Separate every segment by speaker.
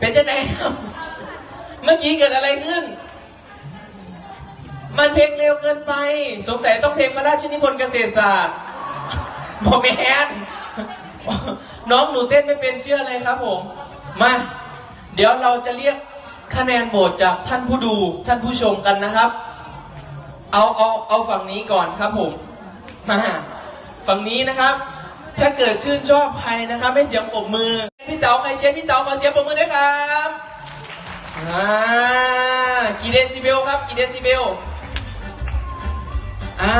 Speaker 1: เป็นจะไหนครับเมื่อกี้เกิดอะไรขึ้น มันเพลงเร็วเกินไป สงสัยต้องเพลงพระราชนิพนธ์เกษตรศาสตร์โมแมนน้องหนูเต้นไม่เป็นเชื่อเลยครับผม มา เดี๋ยวเราจะเรียกคะแนนโหวตจากท่านผู้ดูท่านผู้ชมกันนะครับ เอาเอาเอาฝั่งนี้ก่อนครับผม มา ฝั่งนี้นะครับ ถ้าเกิดชื่นชอบใครนะครับให้เสียงปรบมือ พี่เต๋าใครเชียร์พี่เต๋าขอเสียงปรบมือด้วยครับอ่ากี่เดซิเบลครับกี่เดซิเบลอ่า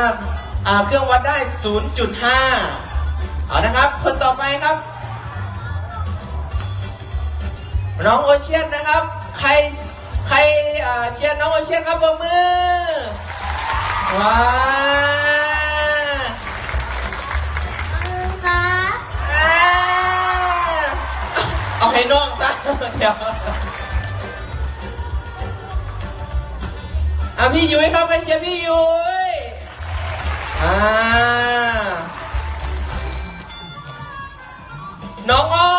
Speaker 1: อ่าเครื่องวัดได้ 0.5 เอานะครับ คนต่อไปครับ น้องโอเชียนนะครับ ใครใครอ่าเชียร์น้องโอเชียนครับปรบมือว้า เดี๋ยวอะพี่ยุ้ยครับไปเชียร์พี่ยุ้ยอ่าน้องอ้อ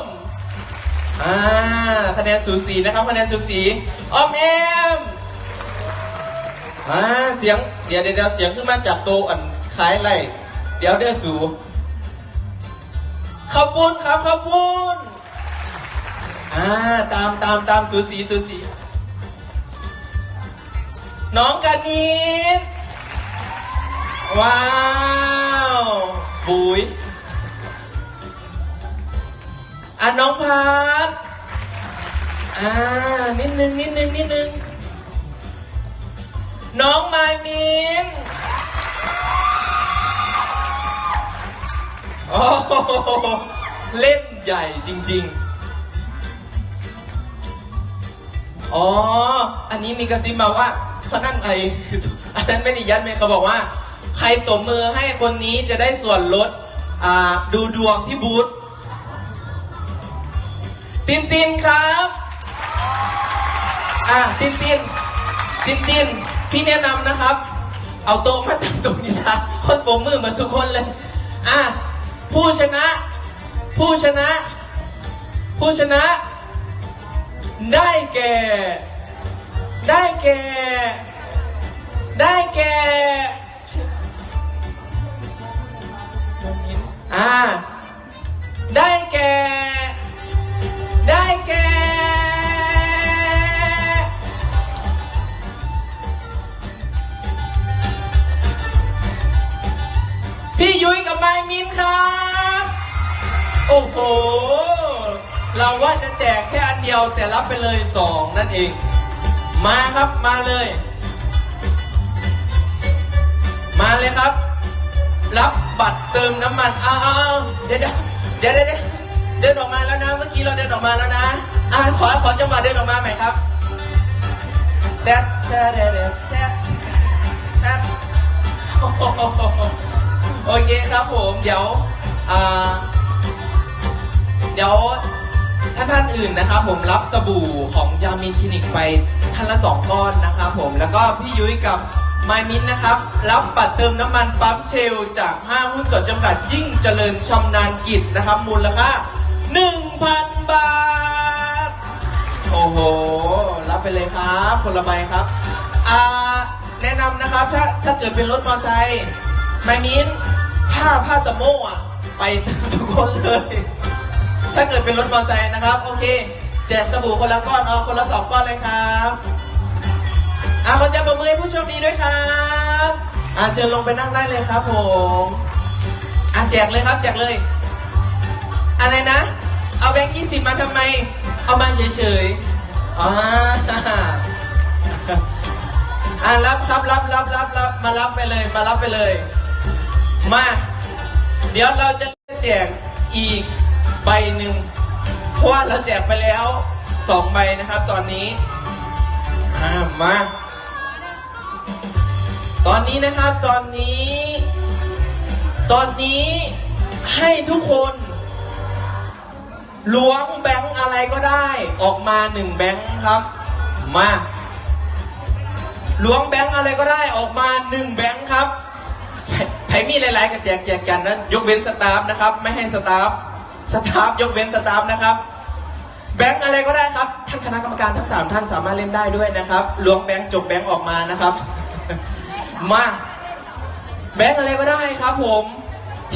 Speaker 1: มอ่าคะแนนสูสีนะครับคะแนนสูสีอ้อมแอมอ่าเสียงเดี๋ยวเดี๋ยวเสียงขึ้นมาจากโตวอันคล้ายไรเดี๋ยวเดี๋ยวสูขอบคุณครับขอบคุณ อ่าตามตามตามสูสีสูสี น้องกันนิดว้าวบุยอะน้องพัดอ่านิดนึงนิดนึงนิดนึงน้องมายมินโอ้เล่นใหญ่จริง ๆ อ๋อ อันนี้มีกระซิบมาว่าเขานั่นไออันนั้นไม่ได้ยัดไหมเขาบอกว่า ใครตบมือให้คนนี้จะได้ส่วนลดอ่าดูดวงที่บูธตินตินครับ อะตินตินตินตินพี่แนะนำนะครับ เอาโต๊ะมาตั้งตรงนี้ซะคนปมมือมือนทุกคนเลย อะผู้ชนะ ผู้ชนะ ผู้ชนะ ได้แก่ ได้แก่ ได้แก่อ่าได้แก่ ได้แก่ พี่ยุ้ยกับไมมินครับ โอ้โห เราว่าจะแจกแค่อันเดียวแต่รับไปเลยสองนั่นเอง มาครับมาเลย มาเลยครับ รับบัตรเติมน้ำมันอ้าวอ้าวอ้าวเดี๋ยวเดี๋ยวเดี๋ยวเดี๋ยวเดี๋ยวเดินออกมาแล้วนะเมื่อกี้เราเดินออกมาแล้วนะอ่าขอขอจังหวะเดินออกมาใหม่ครับแดดแดดแดดแดดแดดแดดโอ้โหโอเคครับผม เดี๋ยว อ่า เดี๋ยว ท่านท่านอื่นนะครับ ผมรับสบู่ของยามินคลินิกไปท่านละสองก้อนนะครับผมแล้วก็พี่ยุ้ยกับไมมินนะครับ รับบัตรเติมน้ำมันปั๊มเชล จากห้างหุ้นส่วนจำกัดยิ่งเจริญชำนาญกิจนะครับ มูลค่า1,000 บาท โอ้โห รับไปเลยครับคนละใบครับอ่าแนะนำนะครับถ้าถ้าเกิดเป็นรถมอเตอร์ไซค์ไมมินผ้าผ้าสโม่อะไปทุกคนเลย ถ้าเกิดเป็นรถมอเตอร์ไซค์นะครับ โอเค แจกสบู่คนละก้อนเอาคนละสองก้อนเลยครับอ่าขอเสียงปรบมือให้ผู้โชคดีด้วยครับอ่าเชิญลงไปนั่งได้เลยครับผมอ่าแจกเลยครับแจกเลย อะไรนะ เอาแบงค์ยี่สิบมาทำไม เอามาเฉยๆอ่าอ่ารับครับรับรับรับรับมารับไปเลยมารับไปเลย มา เดี๋ยวเราจะแจกอีก ใบหนึ่งเพราะว่าเราแจกไปแล้วสองใบนะครับ ตอนนี้อ่ามา ตอนนี้นะครับตอนนี้ ตอนนี้ให้ทุกคนล้วงแบงค์อะไรก็ได้ออกมาหนึ่งแบงค์ครับ มาล้วงแบงค์อะไรก็ได้ออกมาหนึ่งแบงค์ครับใครมีหลายๆก็แจกแจกกันนะยกเว้นสตาฟนะครับ ไม่ให้สตาฟ สตาฟยกเว้นสตาฟนะครับ แบงค์อะไรก็ได้ครับ ท่านคณะกรรมการทั้งสามท่านสามารถเล่นได้ด้วยนะครับล้วงแบงค์จบแบงค์ออกมานะครับ มาแบงค์อะไรก็ได้ครับผม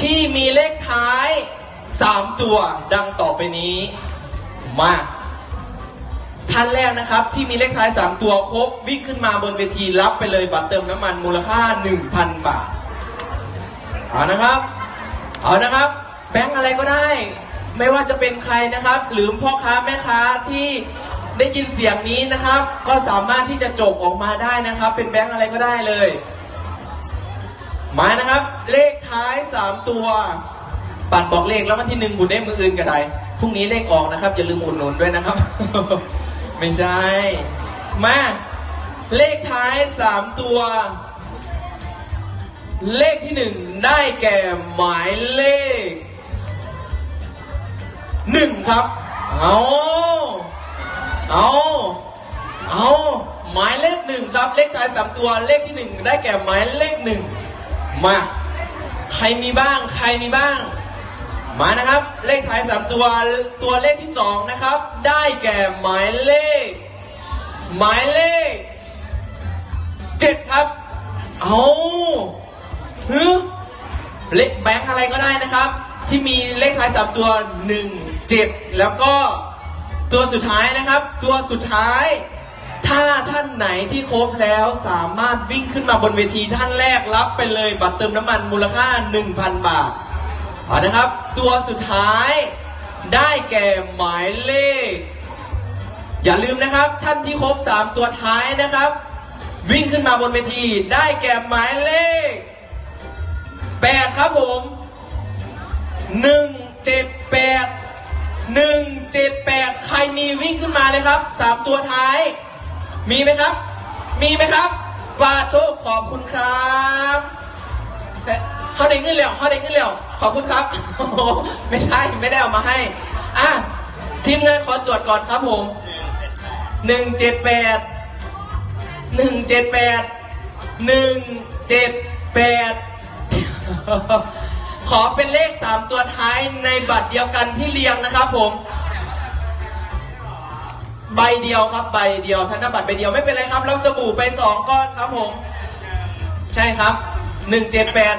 Speaker 1: ที่มีเลขท้ายสามตัวดังต่อไปนี้ มาท่านแรกนะครับ ที่มีเลขท้าย3ตัวครบวิ่งขึ้นมาบนเวทีรับไปเลยบัตรเติมน้ำมันมูลค่า1,000บาทเอานะครับ เอานะครับ แบงค์อะไรก็ได้ ไม่ว่าจะเป็นใครนะครับ หรือพ่อค้าแม่ค้าที่ได้ยินเสียงนี้นะครับ ก็สามารถที่จะจบออกมาได้นะครับ เป็นแบงค์อะไรก็ได้เลยมานะครับ เลขท้าย 3 ตัว ปัดบอกเลขแล้ววันที่หนึ่งคุณได้มืออื่นก็ได้พรุ่งนี้เลขออกนะครับ อย่าลืมอุดหนุนด้วยนะครับ ไม่ใช่ มา เลขท้าย 3 ตัว เลขที่หนึ่งได้แก่หมายเลข หนึ่งครับ เอาเอาเอาหมายเลขหนึ่งครับ เลขท้ายสามตัวเลขที่หนึ่งได้แก่หมายเลขหนึ่งมา ใครมีบ้าง ใครมีบ้าง มานะครับ เลขท้ายสามตัวตัวเลขที่สองนะครับ ได้แก่หมายเลข หมายเลขเจ็ดครับ เอาฮึเลขแบงค์อะไรก็ได้นะครับ ที่มีเลขท้ายสามตัวหนึ่ง จ็ดแล้วก็ตัวสุดท้ายนะครับ ตัวสุดท้าย ถ้าท่านไหนที่ครบแล้วสามารถวิ่งขึ้นมาบนเวทีท่านแรกรับไปเลยบัตรเติมน้ำมันมูลค่า 1,000 บาทเอานะครับ ตัวสุดท้ายได้แก่หมายเลข อย่าลืมนะครับ ท่านที่ครบ 3 ตัวท้ายนะครับ วิ่งขึ้นมาบนเวทีได้แก่หมายเลข 8 ครับผม 178 178 ใครมีวิ่งขึ้นมาเลยครับ 3 ตัวท้าย มีไหมครับ มีไหมครับปาโทขอบคุณครับเขาได้เงินแล้วเขาได้เงินแล้ว ขอบคุณครับโอ้โหไม่ใช่ ไม่ได้เอามาให้ อะ ทีมงานขอตรวจก่อนครับผมหนึ่งเจ็ดแปดหนึ่งเจ็ดแปดหนึ่งเจ็ดแปด ขอเป็นเลขสามตัวท้ายในบัตรเดียวกันที่เรียงนะครับผม ใบเดียวครับใบเดียวธนบัตรใบเดียวไม่เป็นไรครับรับสบู่ไปสองก้อนครับผม ใช่ครับหนึ่งเจ็ดแปด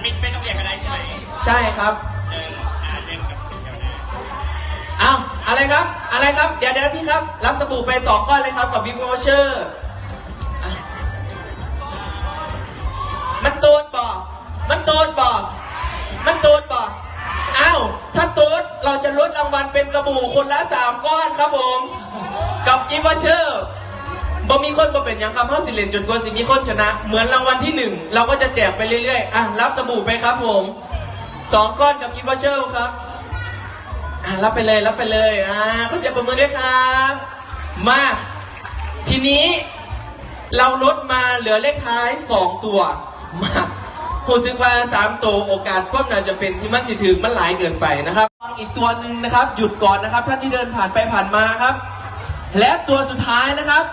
Speaker 2: ไม่ไม่ต้องเรียกก็ได้ใช่ไหม
Speaker 1: ใช่ครับ
Speaker 2: เอออ่าเล่นกับเดี๋ยวนะ
Speaker 1: อ้าวอะไรครับอะไรครับ เดี๋ยวเดี๋ยวพี่ครับ รับสบู่ไปสองก้อนเลยครับกับบิ๊กวอเชอร์มันโตดบ่ มันโตดบ่ มันโตดบ่อ้าวถ้าโตดเราจะลดรางวัลเป็นสบู่คนละสามก้อนครับผม กับกิฟต์วอเชอร์บ่มีคนบ่เป็นหยังครับเฮาสิเลนจนกว่าสิมีคนชนะ เหมือนรางวัลที่หนึ่งเราก็จะแจกไปเรื่อยๆอะรับสบู่ไปครับผมสองก้อนกับกิฟต์วอเชอร์ครับอะรับไปเลยรับไปเลยอ่าขอเสียปรบมือด้วยครับ มาทีนี้เราลดมาเหลือเลขท้ายสองตัวมา ผู้ซึ่งว่าสามตัวโอกาสก็น่าจะเป็นที่มันสิถึงมันหลายเกินไปนะครับอีกตัวหนึ่งนะครับ หยุดก่อนนะครับ ท่านที่เดินผ่านไปผ่านมาครับ และตัวสุดท้ายนะครับ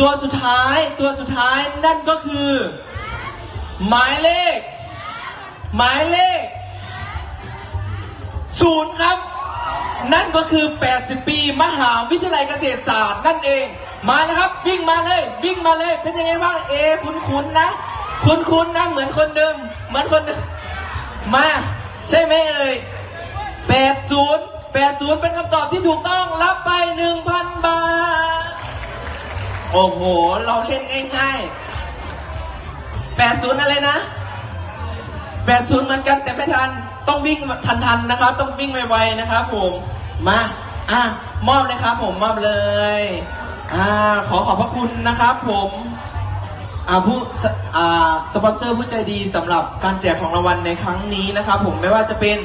Speaker 1: ตัวสุดท้ายตัวสุดท้ายนั่นก็คือ หมายเลข หมายเลขศูนย์ครับ นั่นก็คือ 80 ปี มหาวิทยาลัยเกษตรศาสตร์นั่นเอง มาแล้วครับ วิ่งมาเลย วิ่งมาเลย เป็นยังไงบ้าง เอ คุ้นๆนะ คุ้นๆนะเหมือนคนเดิมเหมือนคนเดิมมา ใช่ไหมเอ่ย80 80 เป็นคำตอบที่ถูกต้องรับไป 1,000 บาท โอ้โห เราเล่นง่ายๆ80 อะไรนะแปดศูนย์เหมือนกันแต่ไม่ทัน ต้องวิ่งทันๆนะครับ ต้องวิ่งไวๆนะครับผมมาอะมอบเลยครับผมมอบเลยอ่าขอขอบพระคุณนะครับผม อ่าผู้สอ่าสปอนเซอร์ผู้ใจดีสำหรับการแจกของรางวัลในครั้งนี้นะครับผมไม่ว่าจะเป็น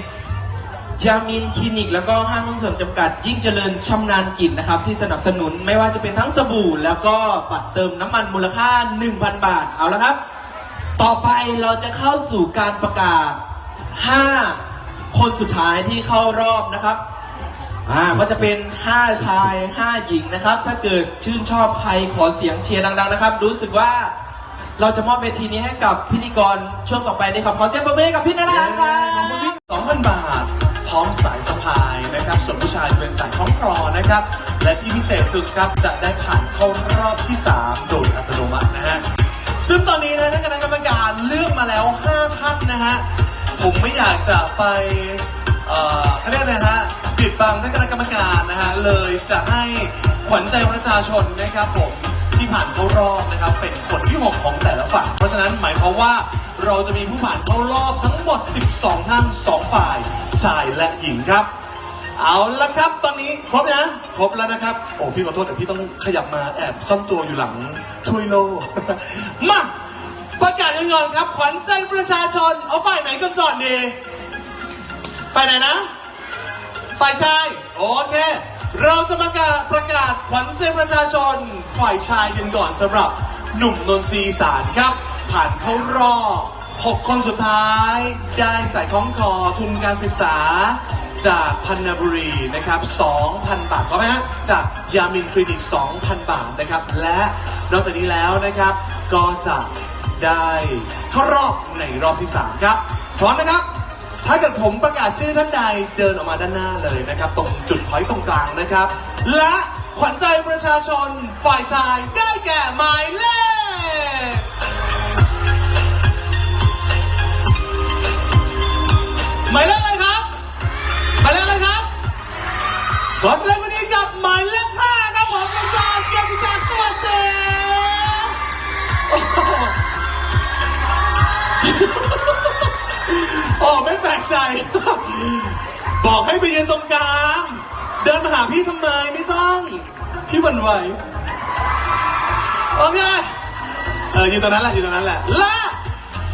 Speaker 1: จามินคลินิก แล้วก็ห้างหุ้นส่วนจำกัด ยิ่งเจริญชำนาญกิจนะครับ ที่สนับสนุนไม่ว่าจะเป็นทั้งสบู่ แล้วก็บัตรเติมน้ำมันมูลค่า 1,000 บาท เอาละครับ ต่อไปเราจะเข้าสู่การประกาศ 5 คนสุดท้ายที่เข้ารอบนะครับอ่าก็จะเป็น 5 ชาย 5 หญิงนะครับ ถ้าเกิดชื่นชอบใครขอเสียงเชียร์ดัง ๆ นะครับ รู้สึกว่า เราจะมอบเวทีนี้ให้กับพิธีกรช่วงต่อไปนี้ครับขอเสียงปรบมือให้กับพี่นาราครับ
Speaker 3: 2,000บาท พร้อมสายสะพายนะครับ ส่วนผู้ชายจะเป็นสายคล้องคลอนะครับ และที่พิเศษสุดครับจะได้ผ่านเข้ารอบที่ 3 โดยอัตโนมัตินะฮะ ซึ่งตอนนี้นะท่านคณะกรรมการเลือกมาแล้ว 5 ท่านนะฮะ ผมไม่อยากจะไป เอ่อเขาเรียกนะฮะปิดบังท่านคณะกรรมการนะฮะ เลยจะให้ขวัญใจประชาชนนะครับผม ที่ผ่านเข้ารอบนะครับ เป็นคนที่ 6 ของแต่ละฝั่ง เพราะฉะนั้นหมายความว่าเราจะมีผู้ผ่านเข้ารอบทั้งหมด 12 ท่าน 2 ฝ่าย ชายและหญิงครับ เอาละครับ ตอนนี้ครบนะครบแล้วนะครับ โอ้พี่ขอโทษเดี๋ยวพี่ต้องขยับมาแอบซ่อนตัวอยู่หลังถ้วยโล มาประกาศกันก่อนครับ ขวัญใจประชาชน เอาฝ่ายไหนกันก่อนดีฝ่ายไหนนะ ฝ่ายชาย โอเค เราจะประกาศประกาศขวัญใจประชาชนฝ่ายชายกันก่อนสำหรับหนุ่มนนทรีสานครับ ผ่านเข้ารอบ6คนสุดท้าย ได้ใส่ของคอทุนการศึกษา จากพันนบุรีนะครับ 2,000 บาทก็ไหมฮะจากยามินคลินิก 2,000 บาทนะครับ และนอกจากนี้แล้วนะครับ ก็จะได้เข้ารอบในรอบที่ 3 ครับ พร้อมนะครับ ถ้าเกิดผมประกาศชื่อท่านใดเดินออกมาด้านหน้าเลยนะครับ ตรงจุดพอยต์ตรงกลางนะครับ และขวัญใจประชาชนฝ่ายชายได้แก่หมายเลขหมายเลขอะไรครับหมายเลขอะไรครับขอแสดงความยินดีกับหมายเลขห้า บอกให้ไปยืนตรงกลาง เดินมาหาพี่ทำไมไม่ต้องพี่หวันไหวโอเคเออยืนตรงนั้นแหละอยืนตรงนั้นแหละและ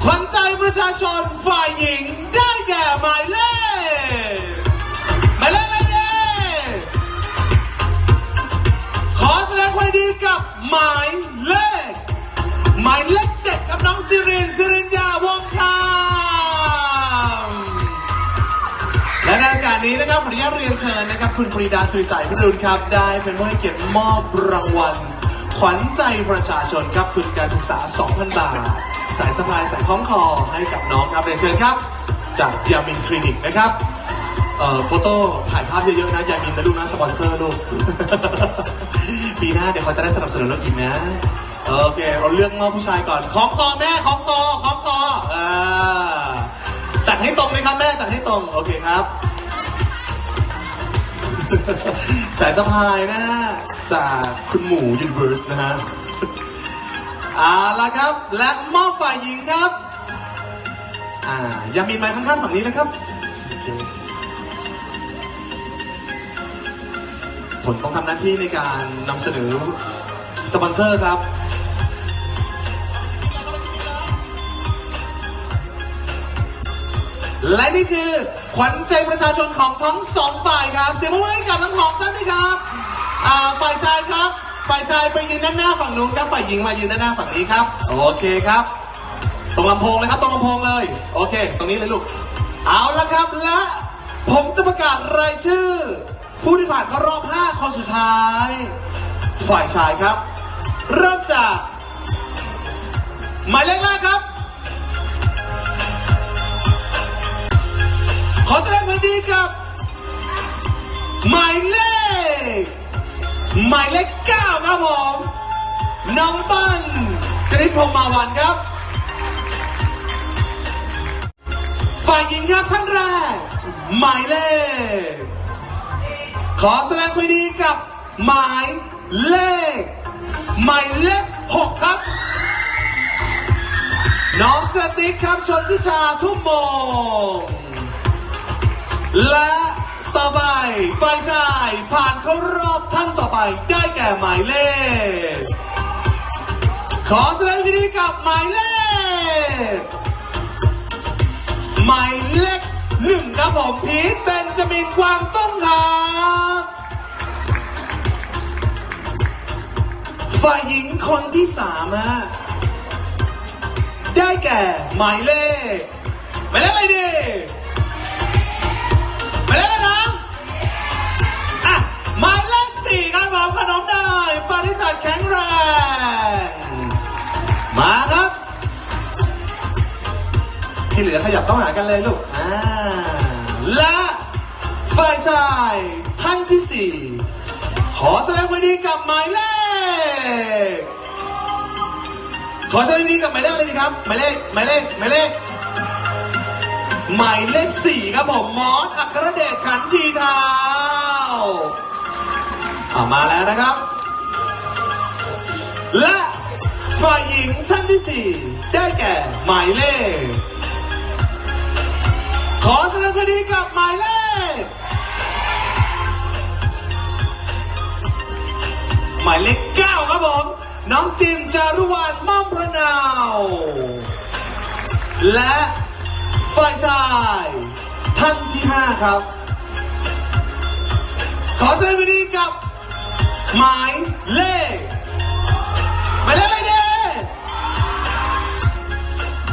Speaker 3: ขวัญใจประชาชนฝ่ายหญิงได้แก่หมายเลขหมายเลขอะไรดีขอแสดงความยินดีกับหมายเลขหมายเลขเจ็ดกับน้องสิรินสิริน นี้นะครับขออนุญาตเรียนเชิญนะครับ คุณปรีดาสุริสายพิรุณครับ ได้เป็นผู้ให้เกียรติมอบรางวัล ขวัญใจประชาชนครับทุนการศึกษา 2,000 บาท สายสะพายสายคล้องคอให้กับน้องครับเรียนเชิญครับ จากยามินคลินิกนะครับเอ่อโฟโต้ถ่ายภาพเยอะๆนะยามินนะลูกนะสปอนเซอร์ลูก ปีหน้าเดี๋ยวเขาจะได้สนับสนุนเราอีกนะ โอเค เราเลือกมอบผู้ชายก่อนของคอแม่ของคอของคออ่าจัดให้ตรงเลยครับแม่จัดให้ตรง โอเคครับ สายสะพายนะฮะจากคุณหมูยูนิเวิร์สนะฮะเอาละครับ และมอบฝ่ายหญิงครับ อ่ายามินมาข้างๆฝั่งนี้นะครับผมต้องทำหน้าที่ในการนำเสนอสปอนเซอร์ครับและนี่คือ ขวัญใจประชาชนของทั้งสองฝ่ายครับ เสียงปรบมือให้กับทั้งสองท่านด้วยครับอ่าฝ่ายชายครับ ฝ่ายชายไปยืนด้านหน้าฝั่งนู้นครับฝ่ายหญิงมายืนด้านหน้าฝั่งนี้ครับ โอเคครับ ตรงลำโพงเลยครับ ตรงลำโพงเลย โอเค ตรงนี้เลยลูก เอาละครับ และผมจะประกาศรายชื่อ ผู้ที่ผ่านเข้ารอบ 5 คนสุดท้าย ฝ่ายชายครับ เริ่มจากหมายเลขแรกครับ อแสดงความดีกับ หมายเลข หมายเลขเก้าครับผมน้องปั้นกริชพรหมาวันครับ ฝ่ายหญิงครับท่านแรก หมายเลข ขอแสดงความดีกับ หมายเลข หมายเลขหกครับ น้องกระติกครับชนทิชาทุ่มโมง และต่อไปฝ่ายชายผ่านเข้ารอบท่านต่อไปได้แก่หมายเลข ขอแสดงยินดีกับหมายเลข หมายเลขหนึ่งครับผมพีทเบนจามินกวางตุ้งครับฝ่ายหญิงคนที่สามฮะได้แก่หมายเลขหมายเลขอะไรดี สี่ครับผมขนมได้ปฏิสัตแข็งแรง มาครับ ที่เหลือขยับเข้าหากันเลยลูก อ่า และฝ่ายชายท่านที่สี่ขอแสดีกับหมายเลข ขอแสดงวามยินดีกับหมายเลขอะไรดีครับ หมายเลข หมายเลข หมายเลข หมายเลขสี่ครับผมมอสอัครเดชขันทีเท้า เอามาแล้วนะครับ และฝ่ายหญิงท่านที่สี่ได้แก่หมายเลข ขอแสดงคดีกับหมายเลข หมายเลขเก้าครับผม น้องจิมจารุวรรณม่อมพระนาว และฝ่ายชาย ท่านที่ห้าครับ ขอแสดงคดีกับ หมายเลขหมายเลขอะไรเด้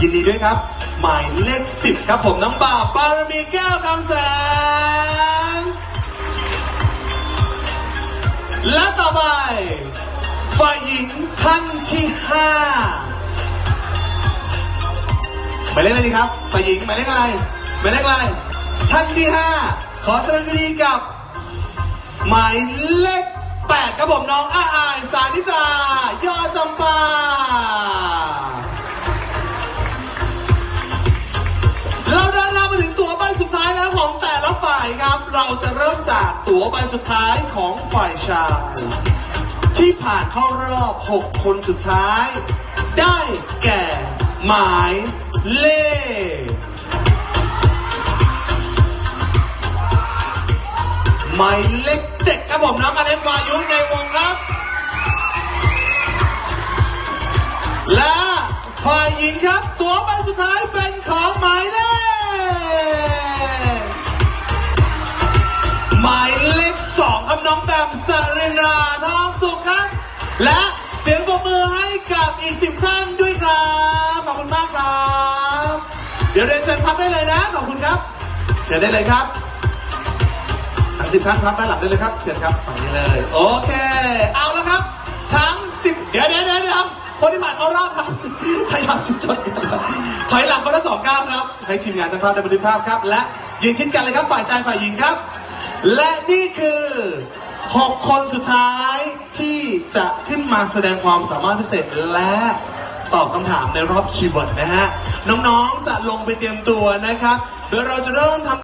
Speaker 3: ยินดีด้วยครับ หมายเลขสิบครับผมน้องบ่าวปารมีแก้วคำแสงและต่อไปฝ่ายหญิงท่านที่ห้าหมายเลขอะไรดีครับฝ่ายหญิงหมายเลขอะไรหมายเลขอะไรท่านที่ห้าขอแสดงยินดีกับหมายเลข แปดครับผมน้องอาอายสานิตายอจำปาเราเดินทางมาถึงตัวใบสุดท้ายแล้วของแต่ละฝ่ายครับ เราจะเริ่มจากตัวใบสุดท้ายของฝ่ายชายที่ผ่านเข้ารอบ 6 คนสุดท้าย ได้แก่หมายเลขหมายเลขเจ็ดครับผมน้องอเล็กวายุในวงครับ และฝ่ายหญิงครับ ตัวใบสุดท้ายเป็นของหมายเลขหมายเลขสองครับน้องแบมสรินราทองสุขครับ และเสียงปรบมือให้กับอีกสิบท่านด้วยครับ ขอบคุณมากครับ เดี๋ยวเดินเชิญพับได้เลยนะ ขอบคุณครับ เชิญได้เลยครับ ทั้งสิบท่านครับด้านหลังได้เลยครับเชิญครับฝั่งนี้เลย โอเค เอาแล้วครับ ทั้งสิบเดี๋ยวเดี๋ยวเดี๋ยวเดี๋ยวคนที่ผ่านเข้ารอบครับพยายามชิดชนกันครับถอยหลังคนละสองก้าวครับ ให้ทีมงานช่างภาพได้บันทึกภาพครับ และยืนชิดกันเลยครับฝ่ายชายฝ่ายหญิงครับ และนี่คือ 6 คนสุดท้ายที่จะขึ้นมาแสดงความสามารถพิเศษและตอบคำถามในรอบคีย์เวิร์ดนะฮะ น้องๆจะลงไปเตรียมตัวนะครับ โดยเราจะเริ่มทำ